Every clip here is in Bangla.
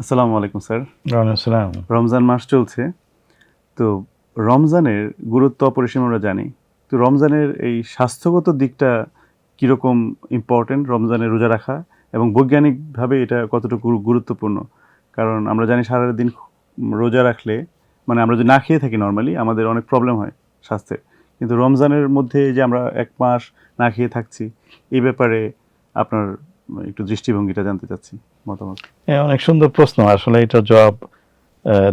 আসসালামু আলাইকুম স্যার। আসসালাম রমজান মাস চলছে তো রমজানের গুরুত্ব অপরিসীম আমরা জানি। তো রমজানের এই স্বাস্থ্যগত দিকটা কীরকম ইম্পর্টেন্ট রমজানে রোজা রাখা এবং বৈজ্ঞানিকভাবে এটা কতটুকু গুরুত্বপূর্ণ? কারণ আমরা জানি সারাদিন রোজা রাখলে মানে আমরা যদি না খেয়ে থাকি নর্মালি আমাদের অনেক প্রবলেম হয় স্বাস্থ্যের। কিন্তু রমজানের মধ্যে যে আমরা এক মাস না খেয়ে থাকছি এই ব্যাপারে আপনার একটু দৃষ্টিভঙ্গিটা জানতে চাচ্ছি। মতামত? হ্যাঁ অনেক সুন্দর প্রশ্ন। আসলে এটা জবাব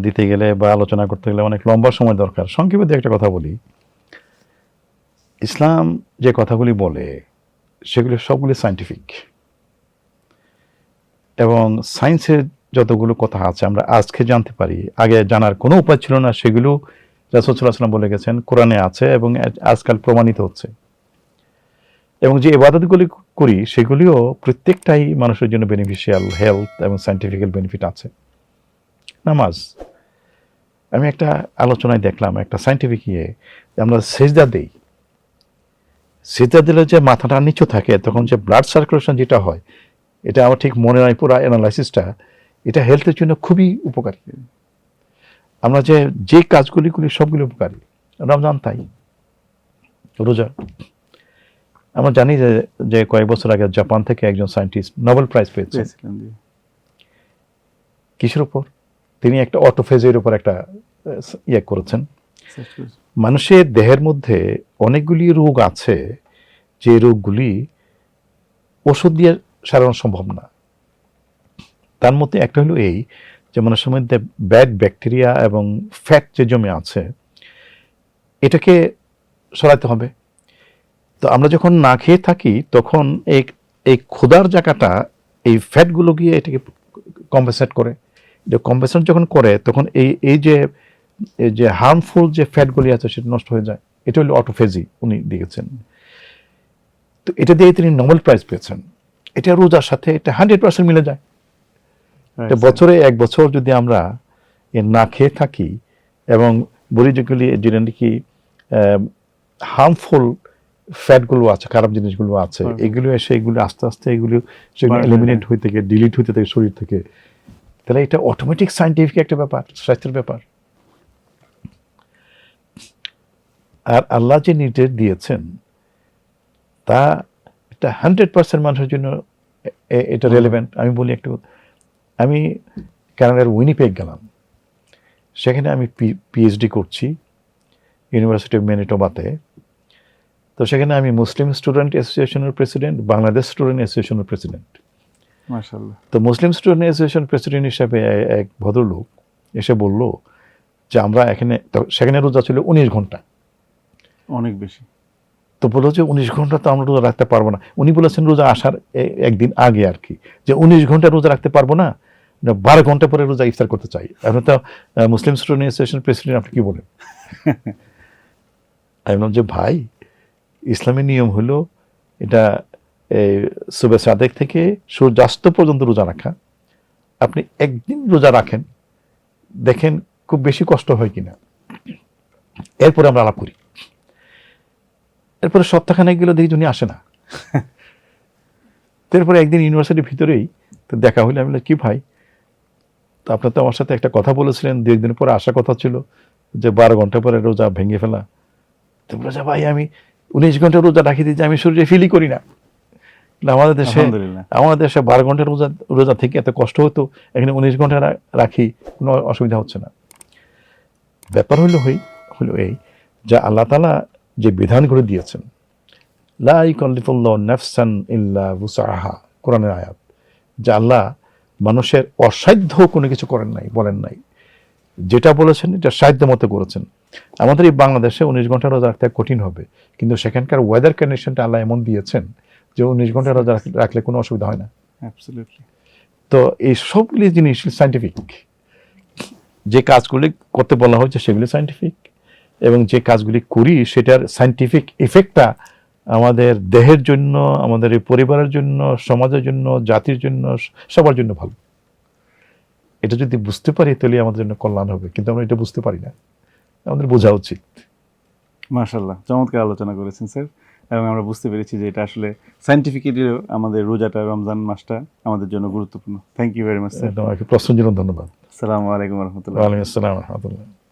দিতে গেলে বা আলোচনা করতে গেলে অনেক লম্বা সময় দরকার। সংক্ষেপে একটা কথা বলি। ইসলাম যে কথাগুলি বলে, সেগুলি সবগুলি সাইন্টিফিক এবং সায়েন্সের যতগুলো কথা আছে, আমরা আজকে জানতে পারি। আগে জানার কোনো উপায় ছিল না, সেগুলো রাসুলাম বলে গেছেন, কোরআনে আছে এবং আজকাল প্রমাণিত হচ্ছে। এবং যে ইবাদতগুলি করি, সেগুলিও প্রত্যেকটাই মানুষের জন্য বেনিফিশিয়াল হেলথ এবং সাইন্টিফিক্যাল বেনিফিট আছে। নামাজ। আমি একটা আলোচনায় দেখলাম, একটা সাইন্টিফিক ইয়ে আমরা সেজদা দেই। সেজদা দিলে যে মাথাটা নিচু থাকে, তখন যে ব্লাড সার্কুলেশন যেটা হয়, এটা আমার ঠিক মনে নাই, পুরো অ্যানালাইসিসটা এটা হেলথের জন্য খুবই উপকারী। আমরা যে যে কাজগুলি করি, সবগুলি উপকারী। রমজান তাই। রোজা। আমরা জানি যে যে কয়েক বছর আগে জাপান থেকে একজন সায়েন্টিস্ট নোবেল প্রাইজ পেয়েছেন। জি। কিসের উপর? তিনি একটা অটোফেজের উপর একটা ইয়ে করেছেন। মানুষের দেহের মধ্যে অনেকগুলি রোগ আছে যে রোগগুলি ওষুধ দিয়ে সারানো সম্ভব না। তার মধ্যে একটা হলো এই যে মানুষের মধ্যে ব্যাড ব্যাকটেরিয়া এবং ফ্যাট যে জমে আছে এটাকে সরাতে হবে। তো আমরা যখন না খেয়ে থাকি তখন এই এই ক্ষুধার জায়গাটা এই ফ্যাটগুলো গিয়ে এটাকে কম্পেনসেট করে। যে কম্পেনসেট যখন করে তখন এই এই যে এই যে হার্মফুল যে ফ্যাটগুলি আছে সেটা নষ্ট হয়ে যায়। এটা হলো অটোফেজি উনি দিয়েছেন। তো এটা দিয়ে তিনি নোবেল প্রাইজ পেয়েছেন। এটা রোজার সাথে এটা হান্ড্রেড পার্সেন্ট মিলে যায়। বছরে এক বছর যদি আমরা এ না খেয়ে থাকি এবং বলি যেগুলি যেটা নাকি হার্মফুল ফ্যাটগুলো আছে খারাপ জিনিসগুলো আছে এগুলো এসে এগুলো আস্তে আস্তে এগুলো সেগুলো এলিমিনেট হ্যাঁ। হইতে থেকে ডিলিট হইতে থেকে শরীর থেকে তাহলে এটা অটোমেটিক সাইন্টিফিক একটা ব্যাপার স্বাস্থ্যের ব্যাপার। আর আল্লাহ যে নির্দেশ দিয়েছেন তা এটা হান্ড্রেড পার্সেন্ট মানুষের জন্য এটা রেলেভেন্ট আমি বলি একটু আমি কানাডার উইনিপেগ গেলাম। সেখানে আমি পিএইচডি করছি ইউনিভার্সিটি অফ ম্যানিটোবাতে তো সেখানে আমি মুসলিম স্টুডেন্ট অ্যাসোসিয়েশনের প্রেসিডেন্ট বাংলাদেশ স্টুডেন্ট অ্যাসোসিয়েশনের প্রেসিডেন্ট। তো মুসলিম স্টুডেন্ট অ্যাসোসিয়েশন প্রেসিডেন্ট হিসাবে এক ভদ্রলোক এসে বলল যে আমরা এখানে সেখানে রোজা ছিল উনিশ ঘণ্টা। অনেক বেশি। তো বলল যে উনিশ ঘণ্টা তো আমরা রোজা রাখতে পারব না। উনি বলেছেন রোজা আসার একদিন আগে আর কি। যে উনিশ ঘণ্টা রোজা রাখতে পারব না না, বারো ঘণ্টা পরে রোজা ইফতার করতে চাই। আপনি তো মুসলিম স্টুডেন্ট অ্যাসোসিয়েশন প্রেসিডেন্ট আপনি কি বলেন? আমি বললাম যে ভাই ইসলামের নিয়ম হলো এটা এই সুবে সাদেক থেকে সূর্যাস্ত পর্যন্ত রোজা রাখা। আপনি একদিন রোজা রাখেন দেখেন খুব বেশি কষ্ট হয় কিনা। এরপরে আমরা আলাপ করি। এরপরে সপ্তাহখানে গেলে দেখি উনি আসে না। তারপরে একদিন ইউনিভার্সিটির ভিতরেই তো দেখা হইলে আমি কি ভাই? তো আপনার তো আমার সাথে একটা কথা বলেছিলেন দু একদিন পরে আসার কথা ছিল যে বারো ঘণ্টা পরে রোজা ভেঙে ফেলা। তো বলে যে ভাই আমি উনিশ ঘণ্টা রোজা রাখি যে আমি শরীরে ফিলই করি না। আমাদের দেশে আমাদের দেশে বারো ঘণ্টা রোজা রোজা থেকে এত কষ্ট হতো এখানে উনিশ ঘণ্টা রাখি কোনো অসুবিধা হচ্ছে না। ব্যাপার হলো হই হলো এই যা আল্লাহ তালা যে বিধান করে দিয়েছেন লাই কল্লিফুল্লাহ নাফসান ইল্লা বুসাহা কোরআনের আয়াত যে আল্লাহ মানুষের অসাধ্য কোনো কিছু করেন নাই বলেন নাই। যেটা বলেছেন এটা সাধ্য মতো করেছেন। আমাদের এই বাংলাদেশে উনিশ ঘণ্টা রোজা রাখতে কঠিন হবে কিন্তু সেখানকার ওয়েদার কন্ডিশনটা আল্লাহ এমন দিয়েছেন যে উনিশ ঘণ্টা রোজা রাখ- রাখলে কোনো অসুবিধা হয় না। তো এই সবগুলি জিনিস সাইন্টিফিক যে কাজগুলি করতে বলা হয়েছে সেগুলি সাইন্টিফিক এবং যে কাজগুলি করি সেটার সাইন্টিফিক ইফেক্টটা আমাদের দেহের জন্য আমাদের এই পরিবারের জন্য সমাজের জন্য জাতির জন্য সবার জন্য ভালো। এটা যদি বুঝতে পারি তাহলে আমাদের জন্য কল্যাণ হবে। কিন্তু আমরা এটা বুঝতে পারি না। আমাদের বোঝা উচিত। মার্শাল্লাহ চমৎকার আলোচনা করেছেন স্যার। এবং আমরা বুঝতে পেরেছি যে এটা আসলে সাইন্টিফিক্যালিও আমাদের রোজাটা রমজান মাসটা আমাদের জন্য গুরুত্বপূর্ণ। Thank you very much sir তোমাকে প্রশ্নের জন্য ধন্যবাদ। আসসালামু আলাইকুম রহমতুল্লাহ। ওয়ালাইকুম আসসালাম রহমতুল্লাহ।